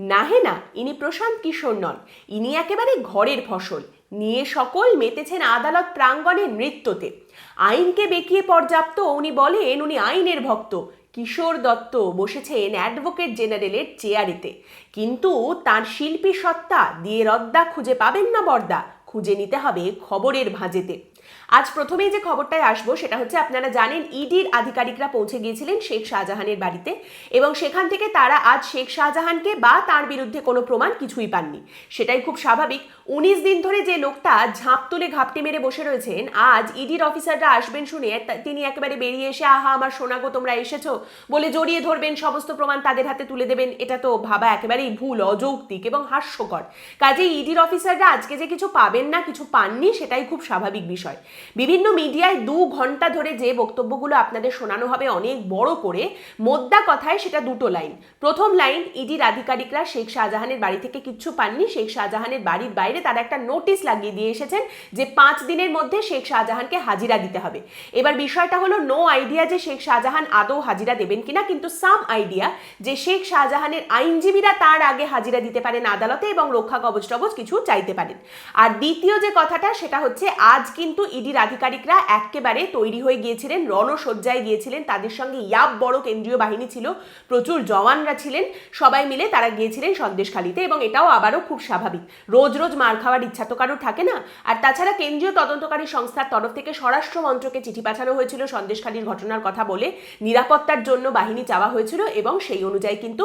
না হে না, ইনি প্রশান্ত কিশোর নন। ইনি একেবারে ঘরের ফসল। নিয়ে সকল মেতেছেন আদালত প্রাঙ্গণে নৃত্যতে। আইনকে বেঁকিয়ে পর্যাপ্ত, উনি বলেন, উনি আইনের ভক্ত। কিশোর দত্ত বসেছেন অ্যাডভোকেট জেনারেলের চেয়ারেতে। কিন্তু তার শিল্পী সত্তা দিয়ে রদ্দা খুঁজে পাবেন না বর্দা। খুঁজে নিতে হবে খবরের ভাঁজেতে। আজ প্রথমেই যে খবরটায় আসব, সেটা হচ্ছে আপনারা জানেন, ইডির আধিকারিকরা পৌঁছে গিয়েছিলেন শেখ শাহজাহানের বাড়িতে এবং সেখান থেকে তারা আজ শেখ শাহজাহানকে বা তার বিরুদ্ধে কোনো প্রমাণ কিছুই পাননি। সেটাই খুব স্বাভাবিক। উনিশ দিন ধরে যে লোকটা ঝাঁপ তুলে ঘাপটি মেরে বসে রয়েছেন, আজ ইডির অফিসাররা আসবেন শুনে তিনি একেবারে বেরিয়ে এসে, আহা, আমার সোনাগো তোমরা এসেছ? বলে জড়িয়ে ধরবেন, সমস্ত প্রমাণ তাদের হাতে তুলে দেবেন। এটা তো ভাবা একেবারেই ভুল, অযৌক্তিক এবং হাস্যকর। কাজেই ইডির অফিসাররা আজকে যে কিছু পাবেন না, কিছু পাননি, সেটাই খুব স্বাভাবিক বিষয়। বিভিন্ন মিডিয়ায় দু ঘণ্টা ধরে যে বক্তব্যগুলো আপনাদের শোনানো হবে অনেক বড় করে, মোদ্দা কথায় সেটা দুটো লাইন। প্রথম লাইন ইডির আধিকারিকরা শেখ শাহজাহানের বাড়ি থেকে কিচ্ছু পাননি। শেখ শাহজাহানের বাড়ির বাইরে তারা একটা নোটিশ লাগিয়ে দিয়ে এসেছেন যে পাঁচ দিনের মধ্যে শেখ শাহজাহানকে হাজিরা দিতে হবে। এবার বিষয়টা হলো নো আইডিয়া যে শেখ শাহজাহান আদৌ হাজিরা দেবেন কিনা, কিন্তু সাম আইডিয়া যে শেখ শাহজাহানের আইনজীবীরা তার আগে হাজিরা দিতে পারেন আদালতে এবং রক্ষা কবচ টবচ কিছু চাইতে পারেন। আর দ্বিতীয় যে কথাটা, সেটা হচ্ছে, আজ কিন্তু ইডির আধিকারিকরা একেবারে তৈরি হয়ে গিয়েছিলেন, রণসজ্জায় গিয়েছিলেন। তাদের সঙ্গে ইয়াব বড় কেন্দ্রীয় বাহিনী ছিল, প্রচুর জওয়ানরা ছিলেন। সবাই মিলে তারা গিয়েছিলেন সন্দেশখালিতে এবং এটাও আবারও খুব স্বাভাবিক। রোজ রোজ মার খাওয়ার ইচ্ছা তো কারোর থাকে না। আর তাছাড়া কেন্দ্রীয় তদন্তকারী সংস্থার তরফ থেকে স্বরাষ্ট্র মন্ত্রকে চিঠি পাঠানো হয়েছিল সন্দেশখালীর ঘটনার কথা বলে। নিরাপত্তার জন্য বাহিনী চাওয়া হয়েছিল এবং সেই অনুযায়ী কিন্তু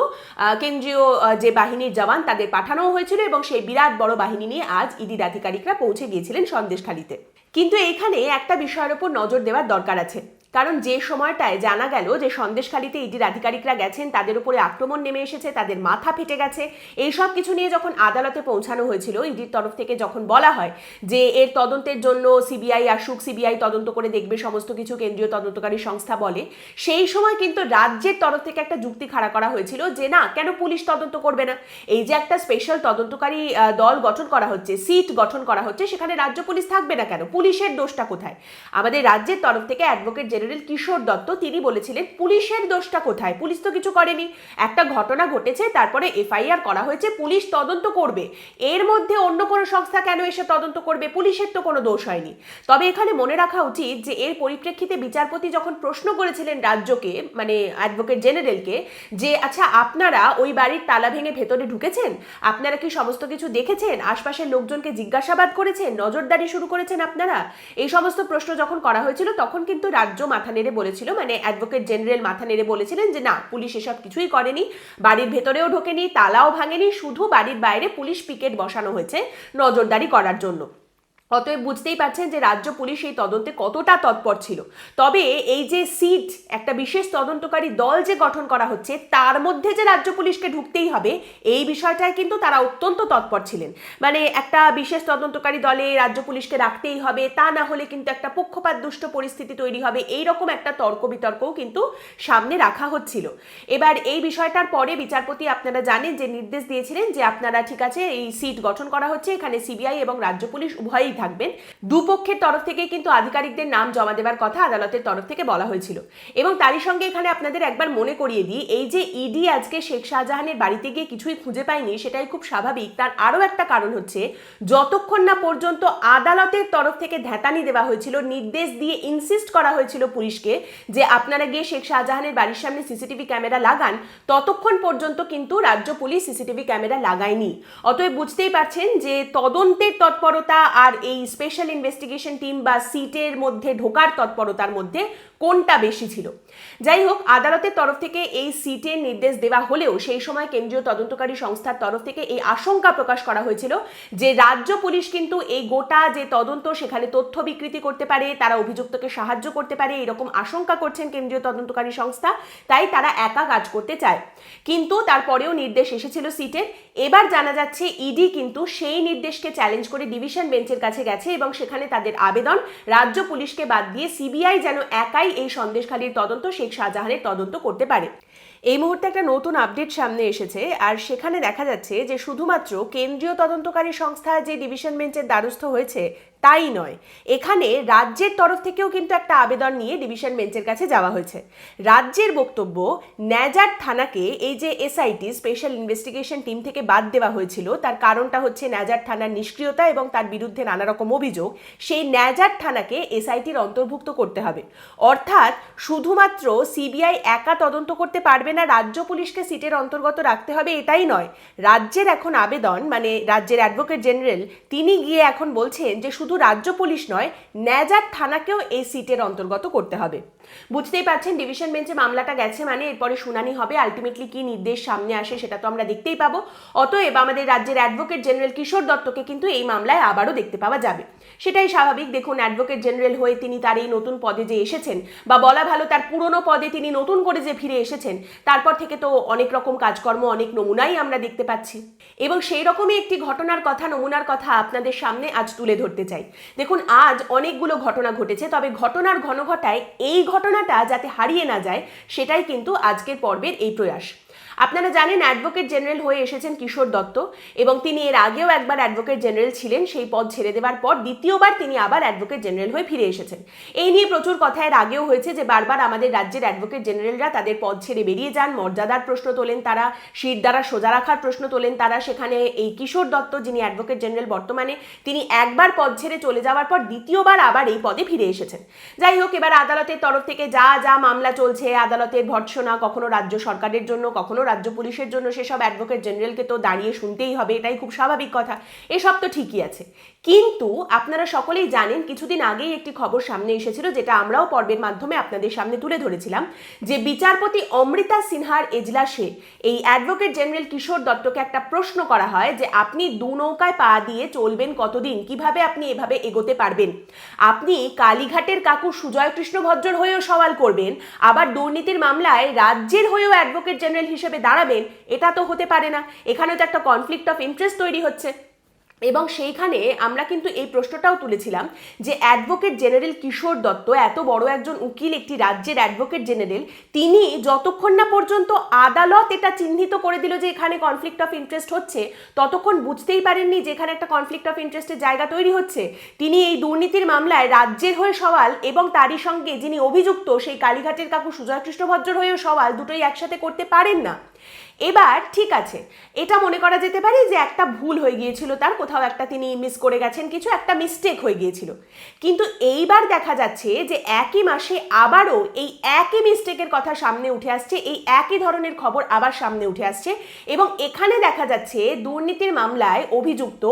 কেন্দ্রীয় যে বাহিনীর জওয়ান তাদের পাঠানোও হয়েছিল এবং সেই বিরাট বড় বাহিনী নিয়ে আজ ইডির আধিকারিকরা পৌঁছে গিয়েছিলেন সন্দেশখালীতে। কিন্তু এখানে একটা বিষয়ের ওপর নজর দেওয়ার দরকার আছে। কারণ যে সময়টায় জানা গেল যে সন্দেশখালীতে ইডির আধিকারিকরা গেছেন, তাদের উপরে আক্রমণ নেমে এসেছে, তাদের মাথা ফেটে গেছে, এই সব কিছু নিয়ে যখন আদালতে পৌঁছানো হয়েছিল, ইডির তরফ থেকে যখন বলা হয় যে এর তদন্তের জন্য সিবিআই আসুক, সিবিআই তদন্ত করে দেখবে, সমস্ত কিছু কেন্দ্রীয় তদন্তকারী সংস্থা বলে, সেই সময় কিন্তু রাজ্যের তরফ থেকে একটা যুক্তি খাড়া করা হয়েছিল যে না, কেন পুলিশ তদন্ত করবে না? এই যে একটা স্পেশাল তদন্তকারী দল গঠন করা হচ্ছে, সিট গঠন করা হচ্ছে, সেখানে রাজ্য পুলিশ থাকবে না কেন? পুলিশের দোষটা কোথায়? আমাদের রাজ্যের তরফ থেকে অ্যাডভোকেট জেনারেল কিশোর দত্ত, তিনি বলেছিলেন, পুলিশের দোষটা কোথায়? পুলিশ তো কিছু করেনি। একটা ঘটনা ঘটেছে, তারপরে এফআইআর করা হয়েছে, পুলিশ তদন্ত করবে। এর মধ্যে অন্য কোনো সংস্থা কেন এসে তদন্ত করবে? পুলিশের তো কোনো দোষ হয়নি। তবে এখানে মনে রাখা উচিত যে, এর পরিপ্রেক্ষিতে বিচারপতি যখন প্রশ্ন করেছিলেন রাজ্যকে মানে অ্যাডভোকেট জেনারেলকে, যে আচ্ছা আপনারা ওই বাড়ির তালা ভেঙে ভেতরে ঢুকেছেন? আপনারা কি সমস্ত কিছু দেখেছেন? আশপাশের লোকজনকে জিজ্ঞাসাবাদ করেছেন? নজরদারি শুরু করেছেন আপনারা? এই সমস্ত প্রশ্ন যখন করা হয়েছিল, তখন কিন্তু রাজ্য মাথা নেড়ে বলেছিল মানে অ্যাডভোকেট জেনারেল মাথা নেড়ে বলেছিলেন যে, না, পুলিশ এসব কিছুই করেনি। বাড়ির ভেতরেও ঢোকেনি, তালাও ভাঙেনি, শুধু বাড়ির বাইরে পুলিশ পিকেট বসানো হয়েছে নজরদারি করার জন্য। অতএব বুঝতেই পারছেন যে রাজ্য পুলিশ এই তদন্তে কতটা তৎপর ছিল। তবে এই যে সিট, একটা বিশেষ তদন্তকারী দল যে গঠন করা হচ্ছে, তার মধ্যে যে রাজ্য পুলিশকে ঢুকতেই হবে, এই বিষয়টায় কিন্তু তারা অত্যন্ত তৎপর ছিলেন। মানে একটা বিশেষ তদন্তকারী দলে রাজ্য পুলিশকে রাখতেই হবে, তা না হলে কিন্তু একটা পক্ষপাত দুষ্ট পরিস্থিতি তৈরি হবে এই রকম একটা তর্ক বিতর্কও কিন্তু সামনে রাখা হচ্ছিল। এবার এই বিষয়টার পরে বিচারপতি আপনারা জানেন যে নির্দেশ দিয়েছিলেন যে আপনারা ঠিক আছে, এই সিট গঠন করা হচ্ছে, এখানে সিবিআই এবং রাজ্য পুলিশ উভয়ই থাকবেন। দুপক্ষের তরফ থেকে কিন্তু আধিকারিকদের নাম জমা দেওয়ার কথা আদালতের তরফ থেকে বলা হয়েছিল। এবং তারই সঙ্গে এখানে আপনাদের একবার মনে করিয়ে দিই, এই যে ইডি আজকে শেখ শাহজাহানের বাড়িতে গিয়ে কিছুই খুঁজে পায়নি, সেটাই খুব স্বাভাবিক। তার আরও একটা কারণ হচ্ছে, যতক্ষণ না পর্যন্ত আদালতের তরফ থেকে ধ্যাতানি দেওয়া হয়েছিল, নির্দেশ দিয়ে ইনসিস্ট করা হয়েছিল পুলিশকে যে আপনারা গিয়ে শেখ শাহজাহানের বাড়ির সামনে সিসিটিভি ক্যামেরা লাগান, ততক্ষণ পর্যন্ত কিন্তু রাজ্য পুলিশ সিসিটিভি ক্যামেরা লাগায়নি। অতএব বুঝতেই পারছেন যে তদন্তের তৎপরতা আর এই স্পেশাল ইনভেস্টিগেশন টিম বা সিটের মধ্যে ঢোকার তৎপরতার মধ্যে কোনটা বেশি ছিল? যাই হোক আদালতের তরফ থেকে এই সিটের নির্দেশ দেওয়া হলেও সেই সময় কেন্দ্রীয় তদন্তকারী সংস্থার তরফ থেকে এই আশঙ্কা প্রকাশ করা হয়েছিল যে রাজ্য পুলিশ কিন্তু এই গোটা যে তদন্ত, সেখানে তথ্য বিকৃতি করতে পারে, তারা অভিযুক্তকে সাহায্য করতে পারে, এরকম আশঙ্কা করছেন কেন্দ্রীয় তদন্তকারী সংস্থা, তাই তারা একা কাজ করতে চায়। কিন্তু তারপরেও নির্দেশ এসেছিল সিটের এবার জানা যাচ্ছে ইডি কিন্তু সেই নির্দেশকে চ্যালেঞ্জ করে ডিভিশন বেঞ্চের কাছে গেছে এবং সেখানে তাদের আবেদন। রাজ্য পুলিশকে বাদ দিয়ে সিবিআই যেন একাই এই সন্দেশখালীর তদন্ত, শেখ শাহজাহানের তদন্ত করতে পারে। এই মুহূর্তে একটা নতুন আপডেট সামনে এসেছে আর সেখানে দেখা যাচ্ছে যে শুধুমাত্র কেন্দ্রীয় তদন্তকারী সংস্থা যে ডিভিশন বেঞ্চের দ্বারস্থ হয়েছে তাই নয়। এখানে রাজ্যের তরফ থেকেও কিন্তু একটা আবেদন নিয়ে ডিভিশন বেঞ্চের কাছে যাওয়া হয়েছে। রাজ্যের বক্তব্য ন্যাজার থানাকে এই যে এসআইটি স্পেশাল ইনভেস্টিগেশন টিম থেকে বাদ দেওয়া হয়েছিল, তার কারণটা হচ্ছে ন্যাজার থানার নিষ্ক্রিয়তা এবং তার বিরুদ্ধে নানা রকম অভিযোগ, সেই ন্যাজার থানাকে এসআইটির অন্তর্ভুক্ত করতে হবে। অর্থাৎ শুধুমাত্র সিবিআই একা তদন্ত করতে পারবে না, রাজ্য পুলিশকে সিটের অন্তর্গত রাখতে হবে, এটাই নয়। রাজ্যের এখন আবেদন মানে রাজ্যের অ্যাডভোকেট জেনারেল তিনি গিয়ে এখন বলছেন যে শুধু রাজ্য পুলিশ নয় ন্যাজার থানাকেও এই সিটের অন্তর্গত করতে হবে। বুঝতেই পারছেন ডিভিশন বেঞ্চে মামলাটা গেছে মানে এরপরে শুনানি হবে আলটিমেটলি কি নির্দেশ সামনে আসে সেটা তো আমরা দেখতেই পাবো। অতএব আমাদের রাজ্যের অ্যাডভোকেট জেনারেল কিশোর দত্তকে কিন্তু এই মামলায় আবারও দেখতে পাওয়া যাবে। সেটাই স্বাভাবিক, দেখুন অ্যাডভোকেট জেনারেল হয়ে তিনি তার এই নতুন পদে যে এসেছেন বা বলা ভালো তার পুরনো পদে তিনি নতুন করে যে ফিরে এসেছেন, তারপর থেকে তো অনেক রকম কাজকর্ম, অনেক নমুনাই আমরা দেখতে পাচ্ছি। এবং সেই রকমই একটি ঘটনার কথা, নমুনার কথা আপনাদের সামনে আজ তুলে ধরতে চাই। দেখুন, আজ অনেকগুলো ঘটনা ঘটেছে, তবে ঘটনার ঘনঘটায় এই ঘটনাটা যাতে হারিয়ে না যায় সেটাই কিন্তু আজকের পর্বের এই প্রয়াস। আপনারা জানেন অ্যাডভোকেট জেনারেল হয়ে এসেছেন কিশোর দত্ত এবং তিনি এর আগেও একবার অ্যাডভোকেট জেনারেল ছিলেন। সেই পদ ছেড়ে দেওয়ার পর দ্বিতীয়বার তিনি আবার অ্যাডভোকেট জেনারেল হয়ে ফিরে এসেছেন। এই নিয়ে প্রচুর কথা এর আগেও হয়েছে যে বারবার আমাদের রাজ্যের অ্যাডভোকেট জেনারেলরা তাদের পদ ছেড়ে বেরিয়ে যান, মর্যাদার প্রশ্ন তোলেন তারা শির দ্বারা সোজা রাখার প্রশ্ন তোলেন তারা। সেখানে এই কিশোর দত্ত যিনি অ্যাডভোকেট জেনারেল বর্তমানে, তিনি একবার পদ ছেড়ে চলে যাওয়ার পর দ্বিতীয়বার আবার এই পদে ফিরে এসেছেন। যাই হোক, এবার আদালতের তরফ থেকে যা যা মামলা চলছে, আদালতের ভর্ৎসনা, কখনো রাজ্য সরকারের জন্য, কখনো রাজ্য পুলিশের জন্য সেসব অ্যাডভোকেট জেনারেলকে তো দাঁড়িয়ে শুনতেই হবে, এটাই খুব স্বাভাবিক কথা। এসব তো ঠিকই আছে। কিন্তু আপনারা সকলেই জানেন, কিছুদিন আগেই একটি খবর সামনে এসেছিল, যেটা আমরাও পর্বের মাধ্যমে আপনাদের সামনে তুলে ধরেছিলাম, যে বিচারপতি অমৃতা সিনহার এজলাসে এই অ্যাডভোকেট জেনারেল কিশোর দত্তকে একটা প্রশ্ন করা হয় যে, আপনি দু নৌকায় পা দিয়ে চলবেন কতদিন? কীভাবে আপনি এভাবে এগোতে পারবেন? আপনি কালীঘাটের কাকু সুজয় কৃষ্ণ ভদ্রর হয়েও সওয়াল করবেন, আবার দুর্নীতির মামলায় রাজ্যের হয়েও অ্যাডভোকেট জেনারেল হিসেবে দাঁড়াবেন এটা তো হতে পারে না। এখানে তো একটা কনফ্লিক্ট অফ ইন্টারেস্ট তৈরি হচ্ছে। এবং সেইখানে আমরা কিন্তু এই প্রশ্নটাও তুলেছিলাম যে অ্যাডভোকেট জেনারেল কিশোর দত্ত, এত বড় একজন উকিল একটি রাজ্যের অ্যাডভোকেট জেনারেল, তিনি যতক্ষণ না পর্যন্ত আদালত এটা চিহ্নিত করে দিল যে এখানে কনফ্লিক্ট অফ ইন্টারেস্ট হচ্ছে, ততক্ষণ বুঝতেই পারেননি যে এখানে একটা কনফ্লিক্ট অফ ইন্টারেস্টের জায়গা তৈরি হচ্ছে। তিনি এই দুর্নীতির মামলায় রাজ্যের হয়ে সওয়াল এবং তারই সঙ্গে যিনি অভিযুক্ত সেই কালীঘাটের কাকু সুজয় কৃষ্ণ ভদ্রর হয়েও সওয়াল, দুটোই একসাথে করতে পারেন না। এবার ঠিক আছে, এটা মনে করা যেতে পারে যে একটা ভুল হয়ে গিয়েছিল তার, কোথাও একটা তিনি মিস করে গেছেন, কিছু একটা মিস্টেক হয়ে গিয়েছিল। কিন্তু এইবার দেখা যাচ্ছে যে একই মাসে আবারও এই একই মিস্টেকের কথা সামনে উঠে আসছে, এই একই ধরনের খবর আবার সামনে উঠে আসছে এবং এখানে দেখা যাচ্ছে দুর্নীতির মামলায় অভিযুক্ত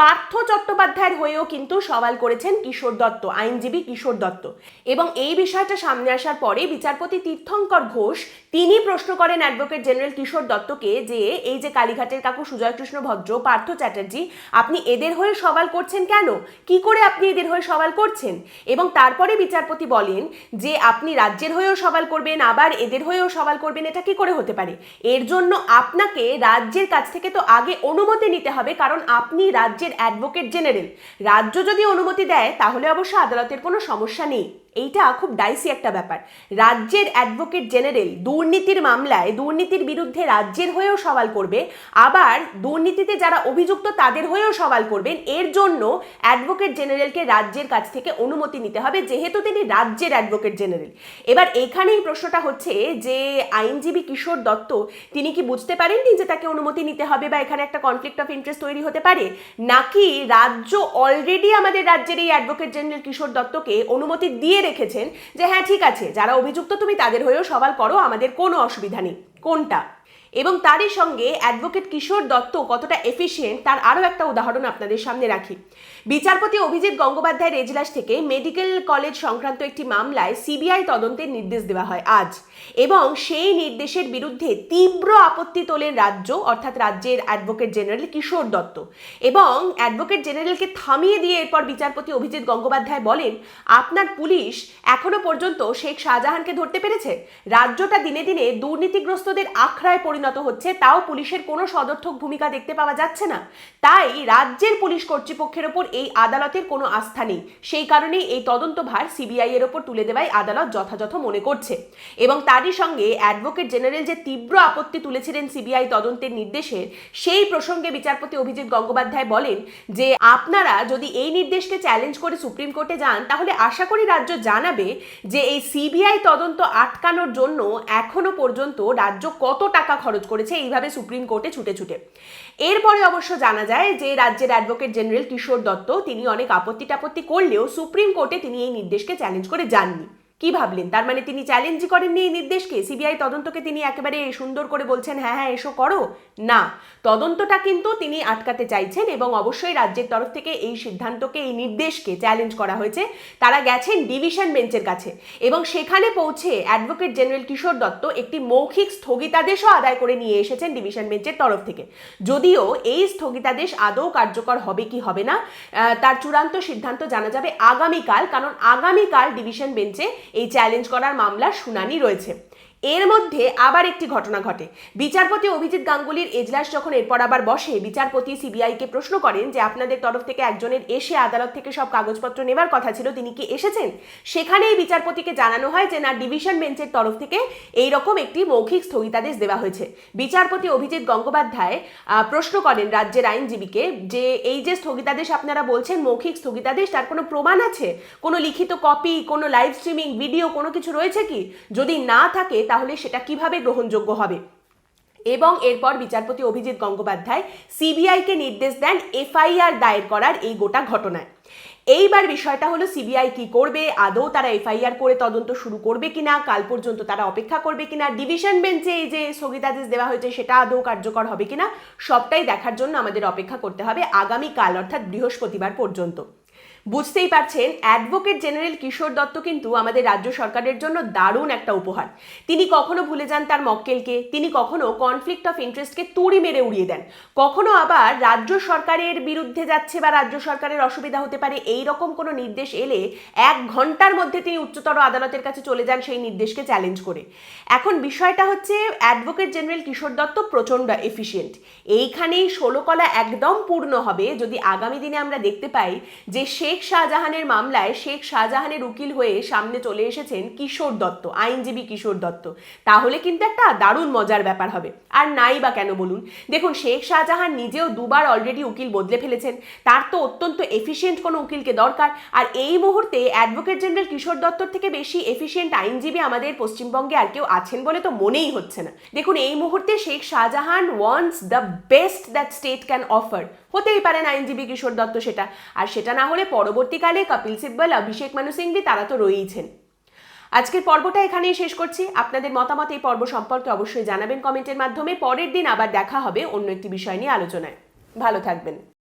পার্থ চট্টোপাধ্যায়ের হয়েও কিন্তু সওয়াল করেছেন কিশোর দত্ত, আইনজীবী কিশোর দত্ত। এবং এই বিষয়টা সামনে আসার পরে বিচারপতি তীর্থঙ্কর ঘোষ তিনি প্রশ্ন করেন অ্যাডভোকেট জেনারেল কিশোর দত্তকে যে এই যে কালীঘাটের কাকু সুজয় কৃষ্ণ ভদ্র, পার্থ চ্যাটার্জি, আপনি এদের হয়ে সওয়াল করছেন কেন? কি করে আপনি এদের হয়ে সওয়াল করছেন? এবং তারপরে বিচারপতি বলেন যে আপনি রাজ্যের হয়েও সওয়াল করবেন, আবার এদের হয়েও সওয়াল করবেন, এটা কি করে হতে পারে? এর জন্য আপনাকে রাজ্যের কাছ থেকে তো আগে অনুমতি নিতে হবে, কারণ আপনি রাজ্যের অ্যাডভোকেট জেনারেল। রাজ্য যদি অনুমতি দেয় তাহলে অবশ্য আদালতের কোনো সমস্যা নেই। এইটা খুব ডাইসি একটা ব্যাপার। রাজ্যের অ্যাডভোকেট জেনারেল দুর্নীতির মামলায়, দুর্নীতির বিরুদ্ধে রাজ্যের হয়েও সওয়াল করবে, আবার দুর্নীতিতে যারা অভিযুক্ত তাদের হয়েও সওয়াল করবেন, এর জন্য অ্যাডভোকেট জেনারেলকে রাজ্যের কাছ থেকে অনুমতি নিতে হবে, যেহেতু তিনি রাজ্যের অ্যাডভোকেট জেনারেল এবার এখানেই প্রশ্নটা হচ্ছে যে, আইনজীবী কিশোর দত্ত, তিনি কি বুঝতে পারেননি যে তাকে অনুমতি নিতে হবে বা এখানে একটা কনফ্লিক্ট অফ ইন্টারেস্ট তৈরি হতে পারে? নাকি রাজ্য অলরেডি আমাদের রাজ্যের এই অ্যাডভোকেট জেনারেল কিশোর দত্তকে অনুমতি দিয়ে রেখেছেন যে হ্যাঁ ঠিক আছে, যারা অভিযুক্ত তুমি তাদের হয়েও সওয়াল করো, আমাদের কোনো অসুবিধা নেই। কোনটা? এবং তারই সঙ্গে অ্যাডভোকেট কিশোর দত্ত কতটা এফিসিয়েন্ট তার আরও একটা উদাহরণ আপনাদের সামনে রাখি। বিচারপতি অভিজিৎ গঙ্গোপাধ্যায়ের এজলাস থেকে মেডিকেল কলেজ সংক্রান্ত একটি মামলায় সিবিআই তদন্তের নির্দেশ দেওয়া হয় আজ। এবং সেই নির্দেশের বিরুদ্ধে তীব্র আপত্তি তোলেন রাজ্য, অর্থাৎ রাজ্যের অ্যাডভোকেট জেনারেল কিশোর দত্ত। এবং অ্যাডভোকেট জেনারেলকে থামিয়ে দিয়ে এরপর বিচারপতি অভিজিৎ গঙ্গোপাধ্যায় বলেন, আপনার পুলিশ এখনও পর্যন্ত শেখ শাহজাহানকে ধরতে পেরেছে? রাজ্যটা দিনে দিনে দুর্নীতিগ্রস্তদের আখড়ায় পরিণত হচ্ছে, তাও পুলিশের কোনো সদর্থক ভূমিকা দেখতে পাওয়া যাচ্ছে না। তাই রাজ্যের পুলিশ কর্তৃপক্ষের ওপর এই আদালতের কোনো আস্থা নেই। সেই কারণেই এই তদন্তভার সিবিআই এর ওপর তুলে দেওয়াই আদালত যথাযথ মনে করছে। এবং তারই সঙ্গে অ্যাডভোকেট জেনারেল যে তীব্র আপত্তি তুলেছিলেন সিবিআই তদন্তের নির্দেশের সেই প্রসঙ্গে বিচারপতি অভিজিৎ গঙ্গোপাধ্যায় বলেন যে, আপনারা যদি এই নির্দেশকে চ্যালেঞ্জ করে সুপ্রিম কোর্টে যান, তাহলে আশা করি রাজ্য জানাবে যে এই সিবিআই তদন্ত আটকানোর জন্য এখনও পর্যন্ত রাজ্য কত টাকা খরচ করেছে, এইভাবে সুপ্রিম কোর্টে ছুটে ছুটে। এরপরে অবশ্য জানা যায় যে, রাজ্যের অ্যাডভোকেট জেনারেল কিশোর দত্ত, তিনি অনেক আপত্তি টাপত্তি করলেও সুপ্রিম কোর্টে তিনি এই নির্দেশকে চ্যালেঞ্জ করে যাননি। কি ভাবলেন? তার মানে তিনি চ্যালেঞ্জই করেননি এই নির্দেশকে? সিবিআই তদন্তকে তিনি একেবারে সুন্দর করে বলছেন হ্যাঁ হ্যাঁ এসো করো। না, তদন্তটা কিন্তু তিনি আটকাতে চাইছেন এবং অবশ্যই রাজ্যের তরফ থেকে এই সিদ্ধান্তকে, এই নির্দেশকে চ্যালেঞ্জ করা হয়েছে। তারা গেছেন ডিভিশন বেঞ্চের কাছে এবং সেখানে পৌঁছে অ্যাডভোকেট জেনারেল কিশোর দত্ত একটি মৌখিক স্থগিতাদেশও আদায় করে নিয়ে এসেছেন ডিভিশন বেঞ্চের তরফ থেকে। যদিও এই স্থগিতাদেশ আদৌ কার্যকর হবে কি হবে না তার চূড়ান্ত সিদ্ধান্ত জানা যাবে আগামীকাল, কারণ আগামীকাল ডিভিশন বেঞ্চে এই চ্যালেঞ্জ করার মামলার শুনানি রয়েছে। এর মধ্যে আবার একটি ঘটনা ঘটে। বিচারপতি অভিজিৎ গাঙ্গুলির এজলাস যখন এরপর আবার বসে, বিচারপতি সিবিআইকে প্রশ্ন করেন যে, আপনাদের তরফ থেকে একজনের এসে আদালত থেকে সব কাগজপত্র নেবার কথা ছিল, তিনি কি এসেছেন? সেখানেই বিচারপতিকে জানানো হয় যে, না, ডিভিশন বেঞ্চের তরফ থেকে এই রকম একটি মৌখিক স্থগিতাদেশ দেওয়া হয়েছে। বিচারপতি অভিজিৎ গঙ্গোপাধ্যায় প্রশ্ন করেন রাজ্যের আইনজীবীকে যে, এই যে স্থগিতাদেশ আপনারা বলছেন, মৌখিক স্থগিতাদেশ, তার কোনো প্রমাণ আছে? কোনো লিখিত কপি, কোনো লাইভ স্ট্রিমিং ভিডিও, কোনো কিছু রয়েছে কি? যদি না থাকে তাহলে সেটা কীভাবে গ্রহণযোগ্য হবে? এবং এরপর বিচারপতি অভিজিৎ গঙ্গোপাধ্যায় সিবিআইকে নির্দেশ দেন এফআইআর দায়ের করার এই গোটা ঘটনায়। এইবার বিষয়টা হলো সিবিআই কি করবে? আদৌ তারা এফআইআর করে তদন্ত শুরু করবে কিনা? কাল পর্যন্ত তারা অপেক্ষা করবে কিনা? ডিভিশন বেঞ্চে এই যে স্থগিতাদেশ দেওয়া হয়েছে, সেটা আদৌ কার্যকর হবে কিনা? সবটাই দেখার জন্য আমাদের অপেক্ষা করতে হবে আগামীকাল, অর্থাৎ বৃহস্পতিবার পর্যন্ত। বুঝতেই পারছেন অ্যাডভোকেট জেনারেল কিশোর দত্ত কিন্তু আমাদের রাজ্য সরকারের জন্য দারুণ একটা উপহার। তিনি কখনো ভুলে যান তার মক্কেলকে, তিনি কখনো কনফ্লিক্ট অফ ইন্টারেস্টকে তুড়ি মেরে উড়িয়ে দেন। কখনো আবার রাজ্য সরকারের বিরুদ্ধে যাচ্ছে বা রাজ্য সরকারের অসুবিধা হতে পারে, এই রকম কোনো নির্দেশ এলে এক ঘণ্টার মধ্যে তিনি উচ্চতর আদালতের কাছে চলে যান সেই নির্দেশকে চ্যালেঞ্জ করে। এখন বিষয়টা হচ্ছে অ্যাডভোকেট জেনারেল কিশোর দত্ত প্রচণ্ড এফিসিয়েন্ট এইখানেই ষোলকলা একদম পূর্ণ হবে। যদি আগামী দিনে আমরা দেখতে পাই যে শেখ শাহজাহানের মামলায় শেখ শাহজাহানের উকিল হয়ে সামনে চলে এসেছেন কিশোর দত্ত, আইনজীবী কিশোর দত্ত। তাহলে কিন্তু একটা দারুণ মজার ব্যাপার হবে। আর নাই বা কেন বলুন? দেখুন, শেখ শাহজাহান নিজেও দুবার অলরেডি উকিল বদলে ফেলেছেন। তার তো অত্যন্ত এফিসিয়েন্ট কোনো উকিলকে দরকার। আর এই মুহূর্তে অ্যাডভোকেট জেনারেল কিশোর দত্তর থেকে বেশি এফিসিয়েন্ট আইনজীবী আমাদের পশ্চিমবঙ্গে আর কেউ আছেন বলে তো মনেই হচ্ছে না। দেখুন, এই মুহূর্তে Sheikh Shahjahan wants the best that state can offer হতেই পারেন আইনজীবী কিশোর দত্ত সেটা। আর সেটা না হলে পরবর্তীকালে কপিল সিব্বল, অভিষেক মানু সিংভি তারা তো রয়েইছেন। আজকের পর্বটা এখানেই শেষ করছি। আপনাদের মতামত এই পর্ব সম্পর্কে অবশ্যই জানাবেন কমেন্টের মাধ্যমে। পরের দিন আবার দেখা হবে অন্য একটি বিষয় নিয়ে আলোচনায়। ভালো থাকবেন।